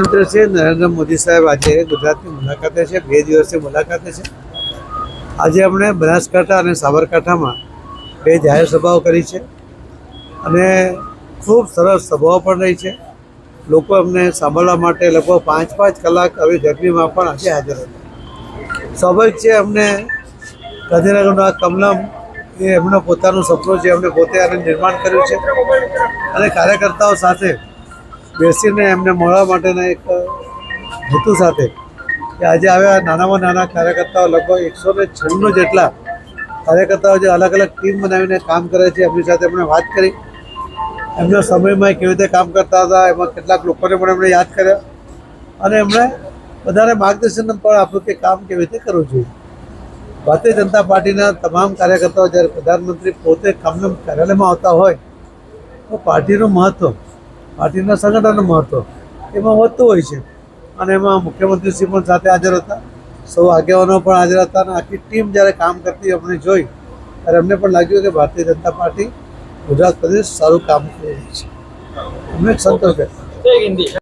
પ્રધાનમંત્રી શ્રી નરેન્દ્ર મોદી સાહેબ આજે ગુજરાતની મુલાકાતે છે, બે દિવસની મુલાકાતે છે. આજે અમણે બનાસકાંઠા અને સાબરકાંઠામાં બે જાહેર સભાઓ કરી છે અને ખૂબ સરસ સભાઓ પણ રહી છે. લોકો અમને સાંભળવા માટે લગભગ પાંચ પાંચ કલાક આવી ગરમીમાં પણ આજે હાજર હતા. સ્વાભાવિક છે, અમને ગાંધીનગરનો આ કમલમ એ એમનો પોતાનું સપનું છે એમને પોતે આને નિર્માણ કર્યું છે અને કાર્યકર્તાઓ સાથે બેસીને એમને મળવા માટેના એક હેતુ સાથે કે આજે આવ્યા નાનામાં નાના કાર્યકર્તાઓ લગભગ એકસો ને છન્નું જેટલા કાર્યકર્તાઓ જે અલગ અલગ ટીમ બનાવીને કામ કરે છે, એમની સાથે એમણે વાત કરી. એમના સમયમાં કેવી રીતે કામ કરતા હતા, એમાં કેટલાક લોકોને પણ એમણે યાદ કર્યા. અને એમણે બધાને માર્ગદર્શન પણ આપ્યું કે કામ કેવી રીતે કરવું જોઈએ. ભારતીય જનતા પાર્ટીના તમામ કાર્યકર્તાઓ જ્યારે પ્રધાનમંત્રી પોતે કામના કાર્યાલયમાં આવતા હોય, તો પાર્ટીનું મહત્ત્વ પાર્ટીના સંગઠનનું મહત્ત્વ એમાં વધતું હોય છે. અને એમાં મુખ્યમંત્રીશ્રી પણ સાથે હાજર હતા. સૌ આગેવાનો પણ હાજર હતા અને આખી ટીમ જ્યારે કામ કરતી અમને જોઈ, ત્યારે અમને પણ લાગ્યું કે ભારતીય જનતા પાર્ટી ગુજરાત પ્રદેશ સારું કામ કરી રહી છે. અમને સંતોષ.